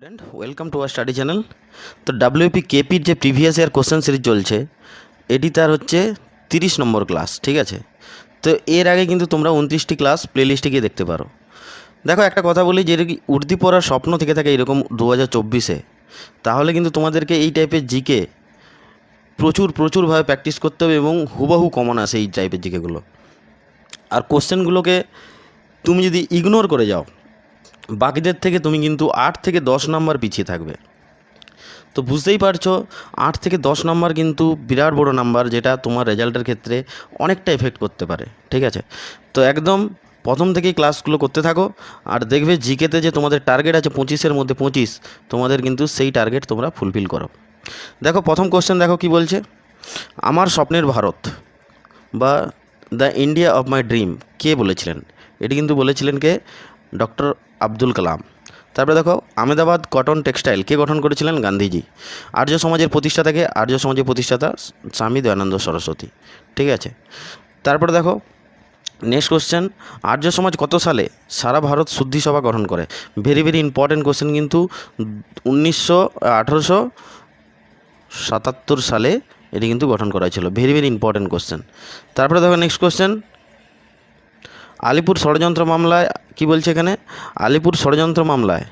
Student welcome to our study channel তো WP কেপির যে প্রিভিয়াস ইয়ার কোশ্চেন সিরিজ চলছে, এটি তার হচ্ছে তিরিশ নম্বর ক্লাস ঠিক আছে? তো এর আগে কিন্তু তোমরা উনত্রিশটি ক্লাস প্লেলিস্টে গিয়ে দেখতে পারো। দেখো, একটা কথা বলি, যে উর্দি পড়ার স্বপ্ন থেকে থাকে এরকম দু হাজার চব্বিশে, তাহলে কিন্তু তোমাদেরকে এই টাইপের জিকে প্রচুর প্রচুরভাবে প্র্যাকটিস করতে হবে এবং হুবাহু কমন আসে এই টাইপের জিকেগুলো আর কোশ্চেনগুলোকে তুমি যদি ইগনোর করে যাও বাকিদের থেকে তুমি কিন্তু আট থেকে দশ নম্বর পিছিয়ে থাকবে। তো বুঝতেই পারছ, আট থেকে দশ নম্বর কিন্তু বিরাট বড় নাম্বার যেটা তোমার রেজাল্টের ক্ষেত্রে অনেকটা এফেক্ট করতে পারে, ঠিক আছে? তো একদম প্রথম থেকেই ক্লাসগুলো করতে থাকো, আর দেখবে জিকেতে যে তোমাদের টার্গেট আছে পঁচিশের মধ্যে পঁচিশ, তোমাদের কিন্তু সেই টার্গেট তোমরা ফুলফিল করো। দেখো, প্রথম কোশ্চেন দেখো কি বলছে? আমার স্বপ্নের ভারত বা the India of my dream কে বলেছিলেন? এটি কিন্তু বলেছিলেন কে? ডক্টর আব্দুল কালাম। তারপরে দেখো আমেদাবাদ কটন টেক্সটাইল, কে গঠন করেছিলেন? গান্ধীজি। আর্য সমাজের প্রতিষ্ঠাতাকে আর্য সমাজের প্রতিষ্ঠাতা স্বামী দয়ানন্দ সরস্বতী। ঠিক আছে? তারপরে দেখো নেক্সট কোশ্চেন আর্য সমাজ কত সালে সারা ভারত শুদ্ধি সভা গঠন করে? ভেরি ভেরি ইম্পর্টেন্ট কোশ্চেন কিন্তু উনিশশো আঠেরোশো সাতাত্তর সালে এটি কিন্তু গঠন করা হয়েছিল। ভেরি ভেরি ইম্পর্টেন্ট কোশ্চেন তারপরে দেখো নেক্সট কোশ্চেন আলিপুর ষড়যন্ত্র মামলায় কি বলছে এখানে? আলিপুর ষড়যন্ত্র মামলায়।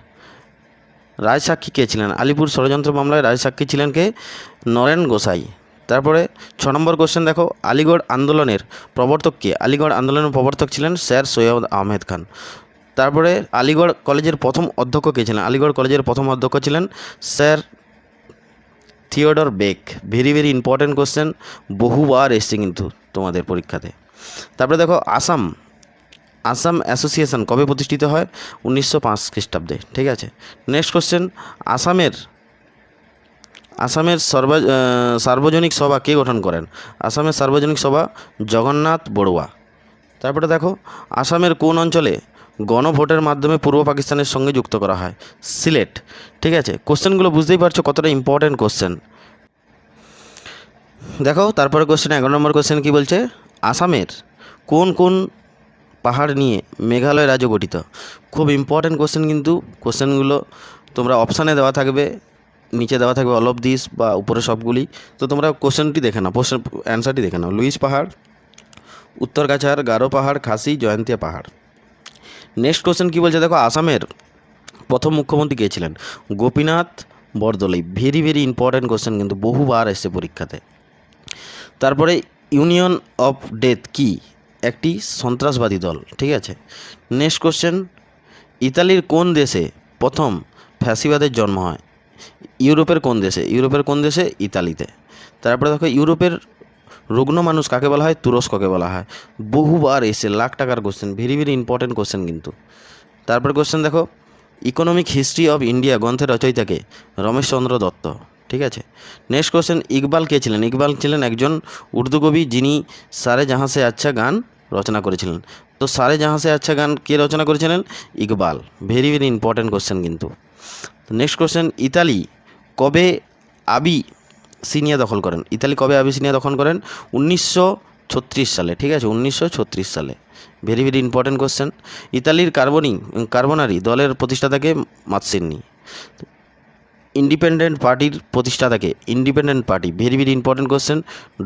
রায় সাক্ষী কে ছিলেন? আলিপুর ষড়যন্ত্র মামলায় রায় সাক্ষী ছিলেন কে? নরেন গোসাই। তারপরে ছ নম্বর কোশ্চেন দেখো, আলিগড় আন্দোলনের প্রবর্তক কে? আলিগড় আন্দোলনের প্রবর্তক ছিলেন স্যার সৈয়দ আহমেদ খান। তারপরে আলিগড় কলেজের প্রথম অধ্যক্ষ কে ছিলেন? আলিগড় কলেজের প্রথম অধ্যক্ষ ছিলেন sir Theodore Beck. Very very important question বহুবার এসছে কিন্তু তোমাদের পরীক্ষাতে। তারপরে দেখো, আসাম আসাম অ্যাসোসিয়েশন কবে প্রতিষ্ঠিত হয়? উনিশশো পাঁচ খ্রিস্টাব্দে। ঠিক আছে? নেক্সট কোশ্চেন আসামের আসামের সর্বা সার্বজনিক সভা কে গঠন করেন? আসামের সার্বজনিক সভা জগন্নাথ বড়ুয়া। তারপরে দেখো, আসামের কোন অঞ্চলে গণভোটের মাধ্যমে পূর্ব পাকিস্তানের সঙ্গে যুক্ত করা হয়? সিলেট। ঠিক আছে? কোশ্চেনগুলো বুঝতেই পারছ কতটা ইম্পর্ট্যান্ট কোশ্চেন দেখো, তারপরে কোশ্চেন এগারো নম্বর কোশ্চেন কি বলছে? আসামের কোন কোন পাহাড় নিয়ে মেঘালয় রাজ্য গঠিত। খুব ইম্পর্ট্যান্ট কোশ্চেন কিন্তু কোশ্চেনগুলো তোমরা অপশানে দেওয়া থাকবে, নিচে দেওয়া থাকবে অল অফ দিস বা উপরে সবগুলি। তো তোমরা কোশ্চেনটি দেখে নাও কোশ্চেন অ্যান্সারটি দেখে নাও। লুইস পাহাড় উত্তর কাছাড় গারো পাহাড়, খাসি, জয়ন্তিয়া পাহাড়। নেক্সট কোশ্চেন কী বলছে? দেখো, আসামের প্রথম মুখ্যমন্ত্রী কে ছিলেন? Gopinath Bordoloi. Very very important question কিন্তু বহুবার এসছে পরীক্ষাতে। তারপরে ইউনিয়ন অফ ডেথ কি? একটি সন্ত্রাসবাদী দল, ঠিক আছে? নেক্সট কোশ্চেন ইতালির কোন দেশে প্রথম ফ্যাসিবাদের জন্ম হয়? ইউরোপের কোন দেশে? ইউরোপের কোন দেশে? ইতালিতে। তারপরে দেখো, ইউরোপের রুগ্ন মানুষ কাকে বলা হয়? তুরস্ককে বলা হয়। বহুবার এসে লাখ টাকার question very very important question কিন্তু। তারপর কোশ্চেন দেখো ইকোনমিক হিস্ট্রি অফ ইন্ডিয়া গ্রন্থের রচয়িতাকে রমেশচন্দ্র দত্ত, ঠিক আছে? নেক্সট কোশ্চেন ইকবাল কে ছিলেন? ইকবাল ছিলেন একজন উর্দু কবি যিনি সারে জাহাঁ আচ্ছা গান রচনা করেছিলেন। তো সারে জাহাঁ সে আচ্ছা গান কে রচনা করেছিলেন? Iqbal. Very very important question কিন্তু। নেক্সট কোশ্চেন ইতালি কবে আবি সিনিয়া দখল করেন? ইতালি কবে আবিসিনিয়া দখল করেন? উনিশশো ছত্রিশ সালে, ঠিক আছে? উনিশশো ছত্রিশ সালে। ভেরি ভেরি ইম্পর্টেন্ট কোশ্চেন ইতালির কার্বনি, কার্বনারি দলের প্রতিষ্ঠাতাকে মাতসিন্নি। ইন্ডিপেন্ডেন্ট পার্টির প্রতিষ্ঠাতাকে independent party, very very important question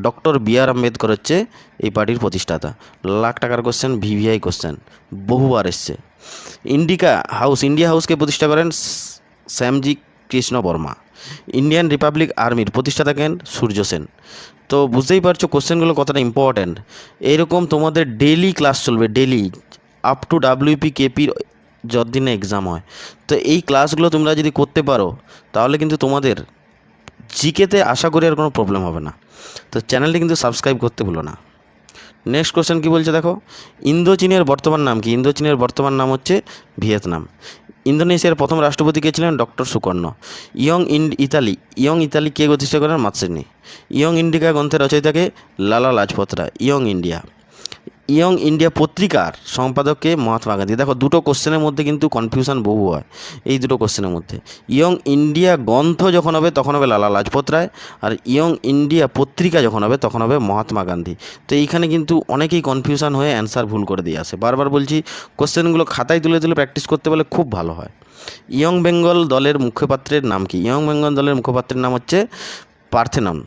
doctor B R Ambedkar হচ্ছে এই পার্টির প্রতিষ্ঠাতা। লাখ টাকার কোশ্চেন ভিভিআই কোশ্চেন বহুবার এসছে। ইন্ডিকা হাউস, ইন্ডিয়া হাউসকে প্রতিষ্ঠা করেন শ্যামজি কৃষ্ণ বর্মা। ইন্ডিয়ান রিপাবলিক আর্মির প্রতিষ্ঠাতা কেন? সূর্য সেন। তো বুঝতেই পারছ কোশ্চেনগুলো কতটা ইম্পর্ট্যান্ট এইরকম তোমাদের ডেলি ক্লাস চলবে ডেলি আপ টু ডাব্লিউপি কেপির যতদিনে এক্সাম হয়। তো এই ক্লাসগুলো তোমরা যদি করতে পারো, তাহলে কিন্তু তোমাদের জিকেতে আশা করি আর কোনো প্রবলেম হবে না। তো চ্যানেলটি কিন্তু সাবস্ক্রাইব করতে ভুলো না। নেক্সট কোশ্চেন কী বলছে দেখো? ইন্দো চীনের বর্তমান নাম কি? ইন্দো চীনের বর্তমান নাম হচ্ছে ভিয়েতনাম। ইন্দোনেশিয়ার প্রথম রাষ্ট্রপতি কে ছিলেন doctor Sukarno. Young in Italy, young Italy কে প্রতিষ্ঠা করেন মাতসেনি ইয়ং ইন্ডিকা গ্রন্থের রচয়িতাকে Lala Lajpat Rai young India. Young India পত্রিকার সম্পাদককে মহাত্মা গান্ধী। দেখো, দুটো কোশ্চেনের মধ্যে কিন্তু কনফিউশন বহু হয়, এই দুটো কোশ্চেনের মধ্যে। ইয়ং ইন্ডিয়া গ্রন্থ যখন হবে, তখন হবে লালা লাজপত রায়, আর ইয়ং ইন্ডিয়া পত্রিকা যখন হবে, তখন হবে মহাত্মা গান্ধী। তো এইখানে কিন্তু অনেকেই কনফিউশন হয়ে অ্যান্সার ভুল করে দিয়ে আসে। বারবার বলছি, কোশ্চেনগুলো খাতায় তুলে তুলে প্র্যাকটিস করতে পারলে খুব ভালো হয়। ইয়ং বেঙ্গল দলের মুখপাত্রের নাম কি? ইয়ং বেঙ্গল দলের মুখপাত্রের নাম হচ্ছে পার্থেনন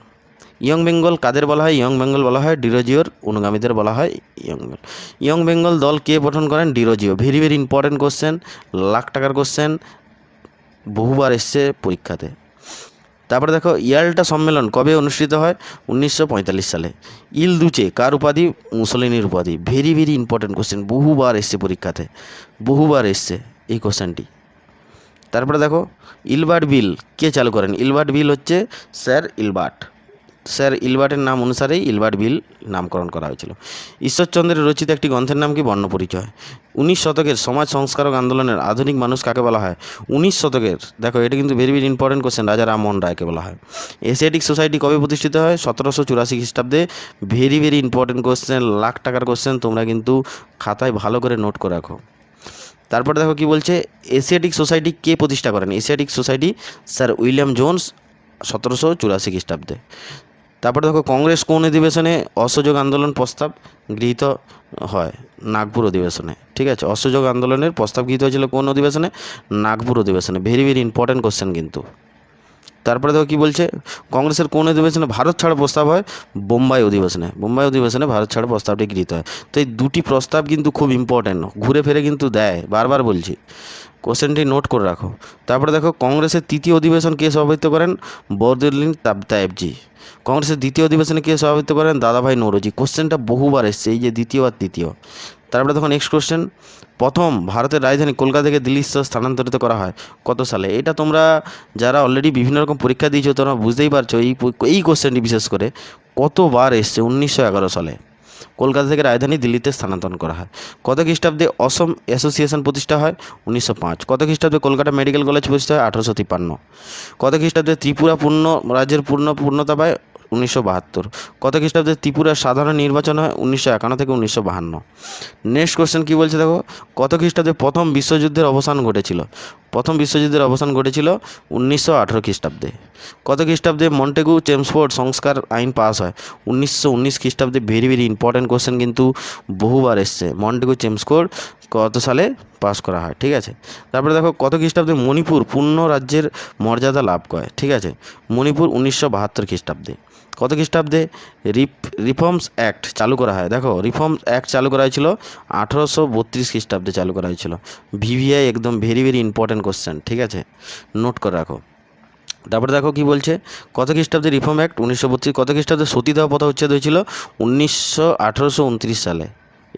ইয়ং বেঙ্গল কাদের বলা হয়? ইয়ং বেঙ্গল বলা হয় ডিরোজিওর, অনুগামীদের বলা হয় ইয়ং বেঙ্গল। ইয়ং বেঙ্গল দল কে গঠন করেন? Derozio. Very very important question lakh টাকার কোশ্চেন বহুবার এসছে পরীক্ষাতে। তারপরে দেখো ইয়াল্টা সম্মেলন কবে অনুষ্ঠিত হয়? উনিশশো পঁয়তাল্লিশ সালে। ইল দুচে, কার উপাধি? মুসলিনীর উপাধি। ভেরি ভেরি ইম্পর্টেন্ট কোশ্চেন বহুবার এসছে পরীক্ষাতে। বহুবার এসছে এই কোশ্চেনটি তারপরে দেখো, ইলবার্ট বিল কে চালু করেন? ইলবার্ট বিল হচ্ছে স্যার ইলবার্ট। স্যার, ইলবার্টের নাম অনুসারেই ইলবার্ট বিল নামকরণ করা হয়েছিল। ঈশ্বরচন্দ্রের রচিত একটি গ্রন্থের নাম কি? বর্ণপরিচয়। উনিশ শতকের সমাজ সংস্কারক আন্দোলনের আধুনিক মানুষ কাকে বলা হয়? উনিশ শতকের, দেখো, এটা কিন্তু ভেরি ভেরি ইম্পর্টেন্ট কোশ্চেন রাজা রামমোহন রায়কে বলা হয়। এশিয়াটিক সোসাইটি কবে প্রতিষ্ঠিত হয়? সতেরোশো চুরাশি খ্রিস্টাব্দে। Very very important question lakh টাকার কোশ্চেন তোমরা কিন্তু খাতায় ভালো করে নোট করে রাখো। তারপরে দেখো কি বলছে এশিয়াটিক সোসাইটি কে প্রতিষ্ঠা করেন? Asiatic society, sir William Jones, সতেরোশো চুরাশি খ্রিস্টাব্দে। তারপরে দেখো কংগ্রেস কোন অধিবেশনে অসহযোগ আন্দোলন প্রস্তাব গৃহীত হয়? নাগপুর অধিবেশনে। ঠিক আছে? অসহযোগ আন্দোলনের প্রস্তাব গৃহীত হয়েছিল কোন অধিবেশনে? নাগপুর অধিবেশনে। ভেরি ভেরি ইম্পর্টেন্ট কোশ্চেন কিন্তু। তারপরে দেখো কী বলছে? কংগ্রেসের কোন অধিবেশনে ভারত ছাড়ো প্রস্তাব হয়? বোম্বাই অধিবেশনে। বোম্বাই অধিবেশনে ভারত ছাড়ো প্রস্তাবটি গৃহীত হয়। তো এই দুটি প্রস্তাব কিন্তু খুব ইম্পর্ট্যান্ট ঘুরে ফিরে কিন্তু দেয়। বারবার বলছি। কোশ্চেনটি নোট করে রাখো। তারপরে দেখো, কংগ্রেসের তৃতীয় অধিবেশন কে সভাপতিত্ব করেন? বরদুল্লিন তাবতায়েবজি কংগ্রেসের দ্বিতীয় অধিবেশনে কে সভাপতিত্ব করেন? দাদাভাই নৌরজি। কোশ্চেনটা বহুবার এসছে, এই যে দ্বিতীয় আর তৃতীয়। তারপরে দেখো নেক্সট কোশ্চেন প্রথম ভারতের রাজধানী কলকাতা থেকে দিল্লি স্থানান্তরিত করা হয়। কত সালে? এটা তোমরা যারা অলরেডি বিভিন্ন রকম পরীক্ষা দিয়েছ, তোমরা বুঝতেই পারছ এই এই কোশ্চেনটি বিশেষ করে। কতবার এসছে? উনিশশো এগারো সালে। কলকাতা থেকে রাজধানী দিল্লিতে স্থানান্তরণ করা হয়। কত খ্রিস্টাব্দে অসম অ্যাসোসিয়েশন প্রতিষ্ঠা হয়? উনিশশো পাঁচ। কত খ্রিস্টাব্দে কলকাতা মেডিকেল কলেজ প্রতিষ্ঠা হয়? আঠারোশো তিপ্পান্ন। কত খ্রিস্টাব্দে ত্রিপুরা পূর্ণ, রাজ্যের পূর্ণ, পূর্ণতা পায়? উনিশশো বাহাত্তর। কত খ্রিস্টাব্দে ত্রিপুরার সাধারণ নির্বাচন হয়? উনিশশো একান্ন থেকে উনিশশো বাহান্ন। নেক্সট কোশ্চেন কী বলছে দেখো? কত খ্রিস্টাব্দে প্রথম বিশ্বযুদ্ধের অবসান ঘটেছিল? প্রথম বিশ্বযুদ্ধের অবসান ঘটেছিল উনিশশো আঠেরো খ্রিস্টাব্দে। কত খ্রিস্টাব্দে মন্টেগু চেমসফোর্ড সংস্কার আইন পাস হয়? উনিশশো উনিশ খ্রিস্টাব্দে ভেরি ভেরি ইম্পর্ট্যান্ট কোশ্চেন কিন্তু বহুবার এসছে। মন্টেগু চেমসকোড কত সালে পাস করা হয়? ঠিক আছে? তারপরে দেখো, কত খ্রিস্টাব্দে মণিপুর পূর্ণ রাজ্যের মর্যাদা লাভ করে? ঠিক আছে? মণিপুর উনিশশো বাহাত্তর খ্রিস্টাব্দে। কত খ্রিস্টাব্দে? রিপ, রিফর্মস অ্যাক্ট চালু করা হয়। দেখো, রিফর্মস অ্যাক্ট চালু করা হয়েছিল আঠেরোশো বত্রিশ খ্রিস্টাব্দে চালু করা হয়েছিল। ভিভিআই একদম ভেরি ভেরি ইম্পর্ট্যান্ট কোশ্চেন ঠিক আছে? নোট করে রাখো। তারপরে দেখো কি বলছে? কত খ্রিস্টাব্দে রিফর্ম অ্যাক্ট উনিশশো বত্রিশ কত খ্রিস্টাব্দে সতীদাহ প্রথা উচ্ছেদ হয়েছিল? উনিশশো আঠেরোশো উনত্রিশ সালে।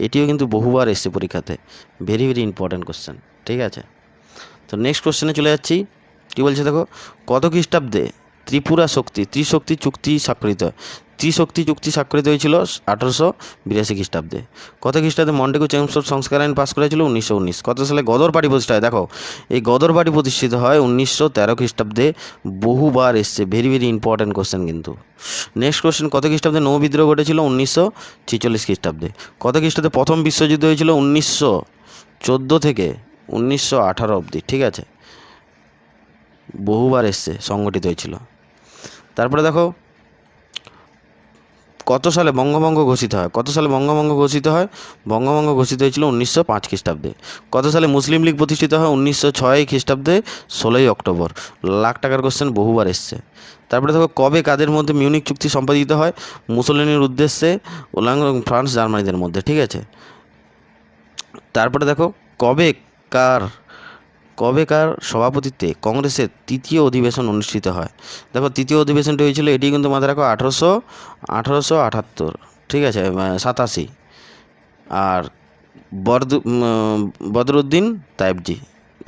এটিও কিন্তু বহুবার এসছে পরীক্ষাতে। ভেরি ভেরি ইম্পর্ট্যান্ট কোশ্চেন ঠিক আছে? তো নেক্সট কোশ্চেনে চলে যাচ্ছি। কী বলছে দেখো? কত খ্রিস্টাব্দে ত্রিপুরা শক্তি, ত্রিশক্তি চুক্তি স্বাক্ষরিত ত্রিশক্তি চুক্তি স্বাক্ষরিত হয়েছিল আঠারোশো বিরাশি খ্রিস্টাব্দে। কত খ্রিস্টাব্দে মন্টেগু চেমসফোর্ড সংস্কার আইন পাস করেছিল? উনিশশো উনিশ। কত সালে গদর পার্টি প্রতিষ্ঠা হয়? দেখো, এই গদর পার্টি প্রতিষ্ঠিত হয় উনিশশো তেরো খ্রিস্টাব্দে। বহুবার এসছে। ভেরি ভেরি ইম্পর্ট্যান্ট কোশ্চেন কিন্তু। নেক্সট কোশ্চেন কত খ্রিস্টাব্দে নৌ বিদ্রোহ ঘটেছিল? উনিশশো ছিচল্লিশ খ্রিস্টাব্দে। কত খ্রিস্টাব্দে প্রথম বিশ্বযুদ্ধ হয়েছিল? উনিশশো চোদ্দ থেকে উনিশশো আঠারো অবধি, ঠিক আছে? বহুবার এসছে, সংগঠিত হয়েছিল। তারপরে দেখো কত সালে বঙ্গভঙ্গ ঘোষিত হয়? কত সালে বঙ্গভঙ্গ ঘোষিত হয়? বঙ্গভঙ্গ ঘোষিত হয়েছিল উনিশশো পাঁচ খ্রিস্টাব্দে। কত সালে মুসলিম লীগ প্রতিষ্ঠিত হয়? উনিশশো ছয় খ্রিস্টাব্দে, ষোলোই অক্টোবর। লাখ টাকার কোশ্চেন বহুবার এসছে। তারপরে দেখো, কবে কাদের মধ্যে মিউনিক চুক্তি সম্পাদিত হয়? মুসলিনের উদ্দেশ্যে ওলাং ফ্রান্স জার্মানিদের মধ্যে, ঠিক আছে? তারপরে দেখো, কবে কার কবেকার সভাপতিত্বে কংগ্রেসের তৃতীয় অধিবেশন অনুষ্ঠিত হয়। দেখো, তৃতীয় অধিবেশনটি হয়েছিল, এটি কিন্তু মাথায় রাখো, আঠারোশো আঠারোশো আটাত্তর ঠিক আছে সাতাশি। আর বরদু বদরুদ্দিন তাইবজি,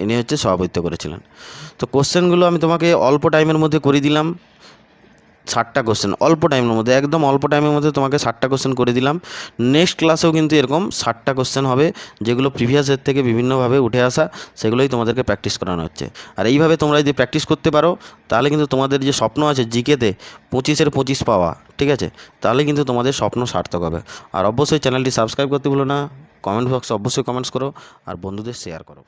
ইনি হচ্ছে সভাপতিত্ব করেছিলেন। তো কোশ্চেনগুলো আমি তোমাকে অল্প টাইমের মধ্যে করে দিলাম। ষাটটা কোশ্চেন অল্প টাইমের মধ্যে, একদম অল্প টাইমের মধ্যে তোমাকে ষাটটা কোশ্চেন করে দিলাম। নেক্সট ক্লাসেও কিন্তু এরকম ষাটটা কোশ্চেন হবে, যেগুলো প্রিভিয়াস থেকে বিভিন্নভাবে উঠে আসা, সেগুলোই তোমাদেরকে প্র্যাকটিস করানো হচ্ছে। আর এইভাবে তোমরা যদি প্র্যাকটিস করতে পারো, তাহলে কিন্তু তোমাদের যে স্বপ্ন আছে জিকেতে পঁচিশের পঁচিশ পাওয়া, ঠিক আছে? তাহলে কিন্তু তোমাদের স্বপ্ন সার্থক হবে। আর অবশ্যই চ্যানেলটি সাবস্ক্রাইব করতে ভুলো না কমেন্ট বক্সে অবশ্যই কমেন্টস করো, আর বন্ধুদের শেয়ার করো।